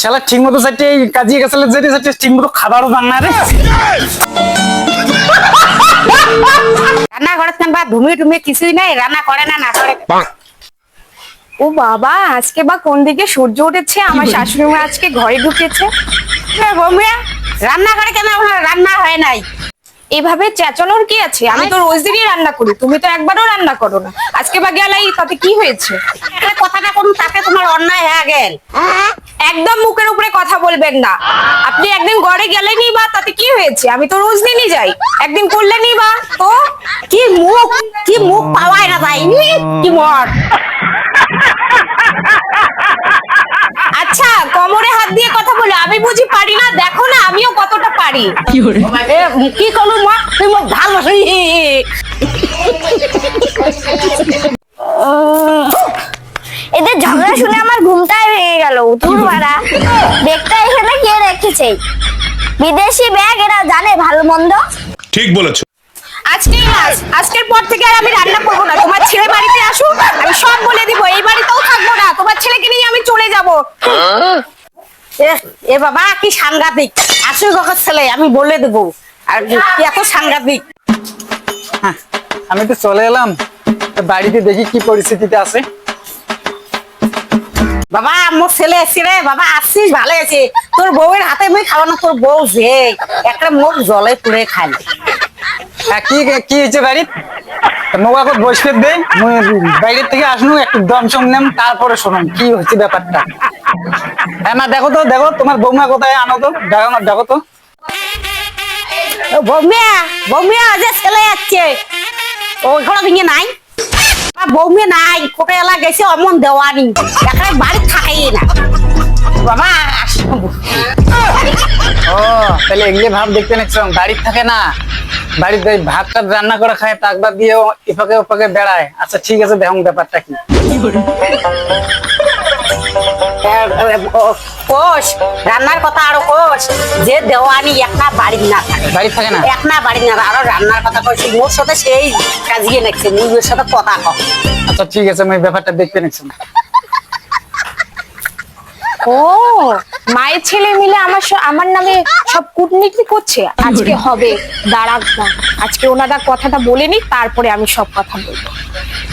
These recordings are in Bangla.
শালা ঠিক মতো চাইতে কাজিয়ে গেছিল যেটি চাইতে ঠিক মতো খাবারও দান না রে। রান্না করেছেন বা ধুমি টুমি কিছুই নাই রান্না করে না না করে। ও বাবা আজকে বা কোন দিকে সূর্য উঠেছে? আমার শাশুড়ি মা আজকে ঘরে ঢুকেছে। বৌমিয়া রান্না করে কেন রান্না হয় নাই? এভাবে চেঁচানোর কি আছে? আমি তো রোজ দিনই রান্না করি তুমি তো একবারও রান্না করো না। আজকে বা গেলাই তাতে কি হয়েছে? কথাটা করুন তাকে তোমার অন্যায় হয়ে গেল। একদম মুখের উপরে কথা বলবেন না। আপনি একদিন ঘরে গেলেনই বা তাতে কি হয়েছে? আমি তো রোজ দিনই যাই। একদিন করলেনই বা তো? কি মুখ কি মুখ পাওয়ায় না তাই? কি মর। আচ্ছা কোমরে হাত দিয়ে কথা বলে। আমি বুঝি পারি না দেখো না আমিও পারি। কি করলু মা? তুই মুখ ভালোবাসি। এদের ঝগড়া শুনে আমার ঘুমটাই ভেঙে গেল। উঠুর ভাড়া ব্যাগটা এখানে কে রেখেছে? বিদেশি ব্যাগ এরা জানে ভালো মন্দ? ঠিক বলেছ। আজকেই আজকের পর থেকে আর আমি রান্না করব না। তোমার ছেলে বাড়িতে আসুক আমি সব বলে দিব। এই বাড়িতেও থাকব না। তোমার ছেলেকে নিয়ে আমি চলে যাব। এ, এ বাবা কি সাংঘাতিক। আসুক ওকে ছেলে আমি বলে দেবো। আর কি এত সাংঘাতিক। হ্যাঁ, আমি তো চলে এলাম। বাড়িতে দেখি কি পরিস্থিতিতে আছে। বাবা মোর ছেলে এসছি রে। বাবা আসছিস ভালো আছে। তোর বউয়ের হাতে মুই খাওয়ানো তোর বউ যে। একটা মুখ জলে পুড়ে খাই হ্যাঁ, কি কি হয়েছে বাড়ির মোবাইল বাইরের থেকে আসনু একটু দম সম নেম তারপরে শুনুন কি হচ্ছে ব্যাপারটা? হ্যাঁ মা দেখো তো দেখো তোমার বৌমা কোথায় আনো তো? দেখো না দেখো তো। বৌমিয়া বৌমিয়া যে ছেলে যাচ্ছে ওই ভেঙে নাই। বৌমিয়া নাই এলা গেছে অমন দেওয়ানি এখানে বাড়ি থাকাই না। বাবা ও তাহলে এগুলি ভাব দেখতে নিচ্ছিলাম বাড়ির থাকে না। বাড়িতে ভাত টাত রান্না করে খায় তাকবার দিয়ে এপাকে ওপাকে বেড়ায়। আচ্ছা ঠিক আছে দেখুন ব্যাপারটা কি। কোষ রান্নার কথা আরও কোষ যে দেওয়ানি একটা বাড়ি না থাকে। বাড়ি থাকে না? একটা বাড়ি না আরও রান্নার কথা কইছি মোর সাথে সেই কাজিয়ে সাথে কথা আচ্ছা ঠিক আছে আমি ব্যাপারটা দেখতে নিচ্ছিলাম ও মায়ের ছেলে মিলে আমার আমার নামে সব কূটনীতি করছে। আজকে হবে দাঁড়াক না আজকে ওনারা কথাটা বলে নি তারপরে আমি সব কথা বলব।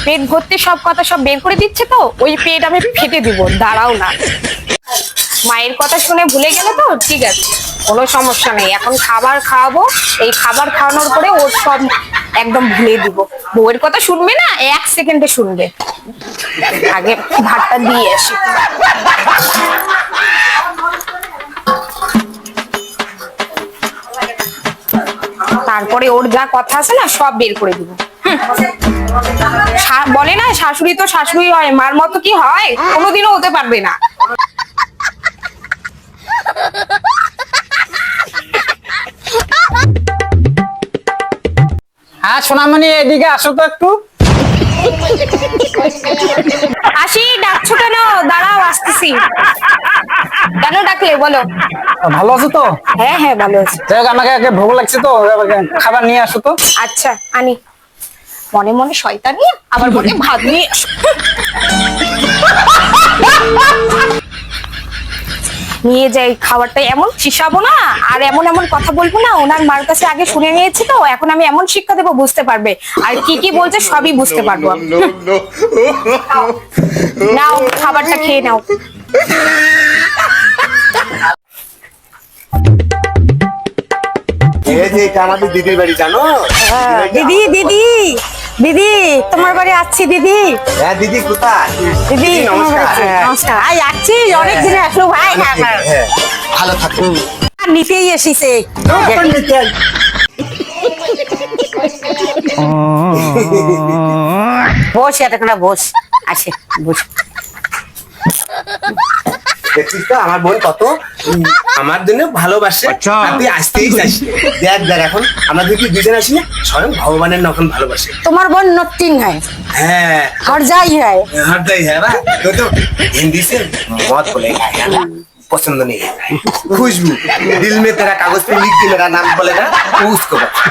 পেট ভর্তি সব কথা সব বের করে দিচ্ছে তো, ওই পেট আমি ফেটে দিব, দাঁড়াও না। মায়ের কথা শুনে ভুলে গেলে তো, ঠিক আছে, কোনো সমস্যা নেই। এখন খাবার খাওয়াবো, এই খাবার খাওয়ানোর পরে ওর সব একদম ভুলে দিব। বউয়ের কথা শুনবে না এক সেকেন্ডে শুনবে। আগে ভাতটা দিয়ে আসি। তারপরে ওর যা কথা আছে না সব বের করে দিব। বলে না শাশুড়ি তো শাশুড়ি হয় মার মতো কি হয়? কোনোদিনও হতে পারবে না। হ্যাঁ সোনামণি এদিকে আসো তো একটু। আসি ডাকছো কেন? দাঁড়াও আসতেছি। কেন ডাকলে বলো? ভালো আছো তো? হ্যাঁ হ্যাঁ ভালো আছি। যাই আমাকে আগে ভোগ লাগছে তো খাবার নিয়ে আসো তো। আচ্ছা আনি। মনে মনে শয়তানি আবার মনে ভাত নিয়ে নিয়ে যাই খাবারটা এমন চিসাবো না আর এমন এমন কথা বলব না ওনার মার কাছে আগে শুনে নিয়েছি তো এখন আমি এমন শিক্ষা দেবো বুঝতে পারবে। আর কি কি বলছে সবই বুঝতে পারব আমি। নাও খাবারটা খেয়ে নাও। যে এটা আমাদের দিদির বাড়ি জানো? দিদি দিদি দিদি তোমার বাড়ি আসছি দিদি। হ্যাঁ দিদি কোথায়? দিদি নমস্কার নমস্কার। আই আসছি অনেক দিনে আসলো ভাই হ্যাঁ, ভালো থাকুন আর নিতেই এসেছে। বস এটা বস আসে বস। দেখছিস তো আমার বোন কত উম, আমার জন্য ভালোবাসে আর তুই আসতেই চাস দেখ দেখ এখন আমরা যদি দুজন আসি না স্বয়ং ভগবানের নখন ভালোবাসে তোমার বোন নটিন হয় হ্যাঁ और जाई है हटता ही है ना तो तो हिंदी से बहुत बोलेगा है ना पसंद नहीं है खुशबू दिल में तेरा कागज पे लिख दी मेरा नाम बोलेगा वो उसको बता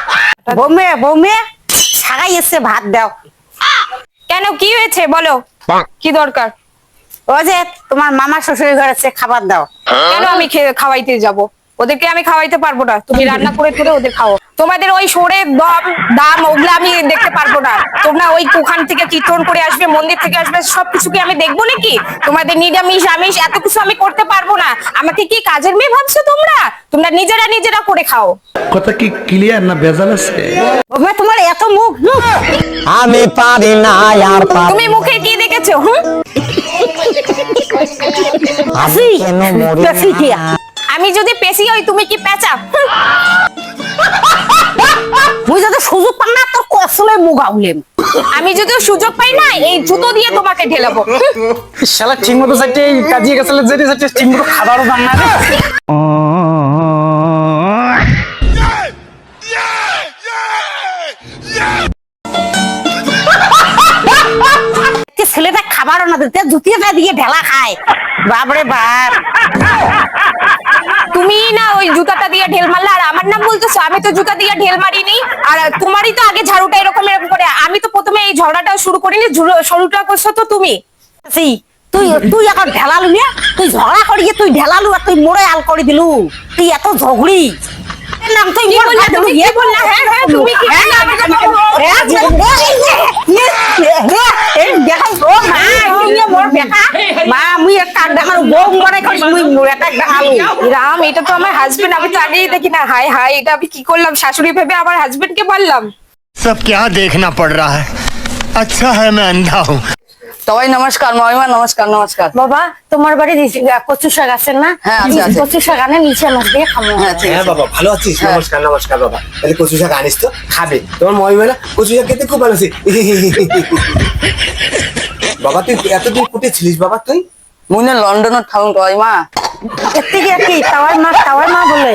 বৌমে বৌমে সাগাই এসে ভাত দাও কেন কি হয়েছে বলো কি দরকার ও যে তোমার মামা শ্বশুরের ঘরে খাবার দাও। কেন আমি খাওয়াইতে যাব? ওদেরকে আমি খাওয়াইতে পারব না। তুমি রান্না করে করে ওদের খাও। তোমাদের ওই সরে দম দাম ওগুলো আমি দেখতে পারব না। তোমরা ওই ওখান থেকে কীর্তন করে আসবে মন্দির থেকে আসবে সবকিছু কি আমি দেখব নাকি? তোমাদের নিরামিষ আমিষ এত কিছু আমি করতে পারব না। আমাকে কি কাজের মেয়ে ভাবছ তোমরা? তোমরা নিজেরা নিজেরা করে খাও। কথা কি ক্লিয়ার না ভেজাল আছে? তোমার এত মুখ। আমি পারি না আর তুমি মুখে কি দেখেছ হুম? আসি কেন মরি বেশি আমি যদি পেসি হই তুমি কি পেঁচা। মুই যদি সুযোগ পাই না তোর কসলে মুখ আউলেম আমি যদি সুযোগ পাই না এই জুতো দিয়ে তোমাকে ঢেলাবো। শালা ঠিক মতো চাইতে কাজিয়ে গেছলে যেটি সাইটে ঠিক মতো খাবারও দাম না না দিতে দিয়ে ঢেলা খায় বাপরে বাপ তুমি না ওই জুতাটা দিয়ে ঢেল মারলে আর আমার নাম বলতেছো আমি তো জুতা দিয়ে ঢেল মারিনি আর তোমারই তো আগে ঝাড়ুটা এরকম এরকম করে আমি তো প্রথমে এই ঝগড়াটা শুরু করিনি শুরুটা করছ তো তুমি তুই তুই এখন ঢেলালু না তুই ঝগড়া করিয়ে তুই ঢেলালু আর তুই মোড়ে আল করে দিলু তুই এত ঝগড়ি নাম তুই তুমি মুই একটা দেখার বউ মরে করি মুই মোর একটা দেখালু রাম এটা তো আমার হাজবেন্ড আমি তো আগেই দেখি না হাই হাই এটা আমি কি করলাম শাশুড়ি ভেবে আমার হাজবেন্ড কে বললাম सब क्या देखना पड़ रहा है अच्छा है मैं अंधा हूँ সবাই নমস্কার মহিমা নমস্কার নমস্কার বাবা তোমার বাড়ি কচু শাক আছে না হ্যাঁ, আছে, আছে। কচু শাক আনে নিচে মাছ দিয়ে খাবো হ্যাঁ ঠিক হ্যাঁ আছে বাবা ভালো আছিস নমস্কার নমস্কার বাবা তাহলে কচু শাক আনিস তো খাবে তোমার মহিমা না কচু শাক খেতে খুব ভালো আছে বাবা তুই এতদিন কোথায় ছিলিস বাবা তুই মুই না লন্ডনত থাকুন তই মা। এত্তিকি এত্তি তাওয়ার মা তাওয়ার মা বলে?